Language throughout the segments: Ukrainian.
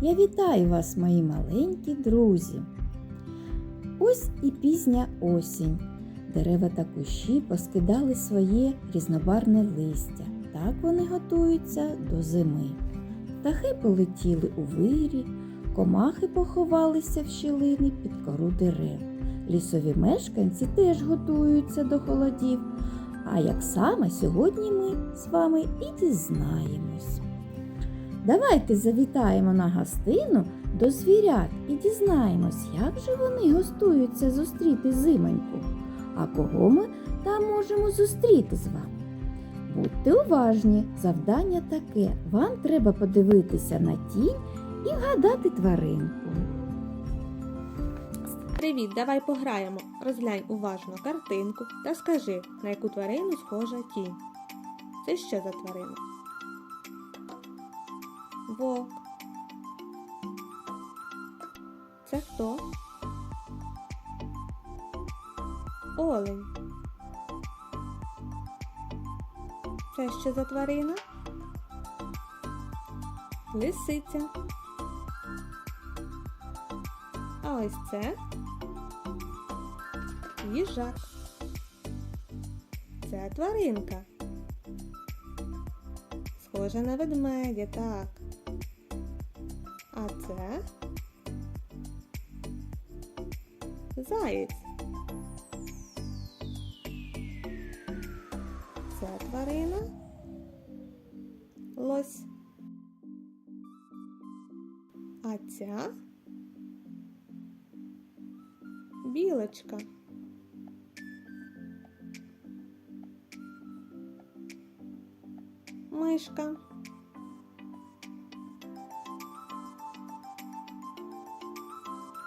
Я вітаю вас, мої маленькі друзі. Ось і пізня осінь. Дерева та кущі поскидали своє різнобарне листя. Так вони готуються до зими. Птахи полетіли у вирі, комахи поховалися в щілини під кору дерев. Лісові мешканці теж готуються до холодів. А як саме сьогодні ми з вами і дізнаємось. Давайте завітаємо на гостину до звірят і дізнаємось, як же вони гостуються зустріти зимоньку. А кого ми там можемо зустріти з вами? Будьте уважні, завдання таке. Вам треба подивитися на тінь і вгадати тваринку. Привіт, давай пограємо. Розглянь уважно картинку та скажи, на яку тварину схожа тінь. Це що за тварина? Вовк. Це хто? Олень. Це що за тварина? Лисиця. А ось це їжак. Це тваринка. Схожа на ведмедя, так. Це заєць. Це тварина. Лось. А ця білочка. Мишка.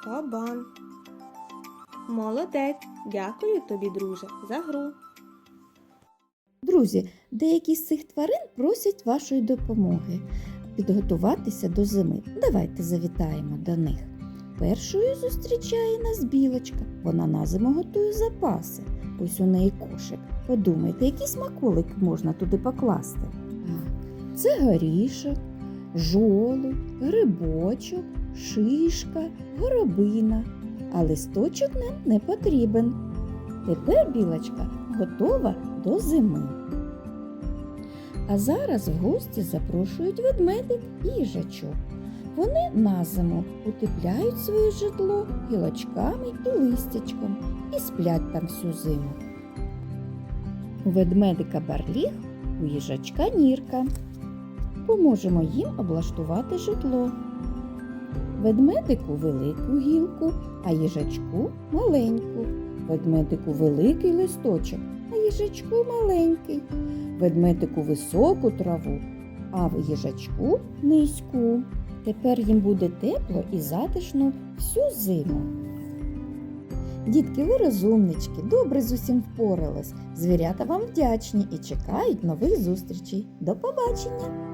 Кабан. Молодець. Дякую тобі, друже, за гру. Друзі, деякі з цих тварин просять вашої допомоги підготуватися до зими. Давайте завітаємо до них. Першою зустрічає нас білочка. Вона на зиму готує запаси. Ось у неї кошик. Подумайте, який смаколик можна туди покласти. Це горішок, жолудь, грибочок, шишка, горобина. А листочок нам не потрібен. Тепер білочка готова до зими. А зараз в гості запрошують ведмедик і їжачок. Вони на зиму утепляють своє житло гілочками і листячком і сплять там всю зиму. У ведмедика барліг, у їжачка нірка. Поможемо їм облаштувати житло. Ведмедику велику гілку, а їжачку маленьку. Ведмедику великий листочок, а їжачку маленький. Ведмедику високу траву, а в їжачку низьку. Тепер їм буде тепло і затишно всю зиму. Дітки, ви розумнички, добре з усім впорались. Звірята вам вдячні і чекають нових зустрічей. До побачення!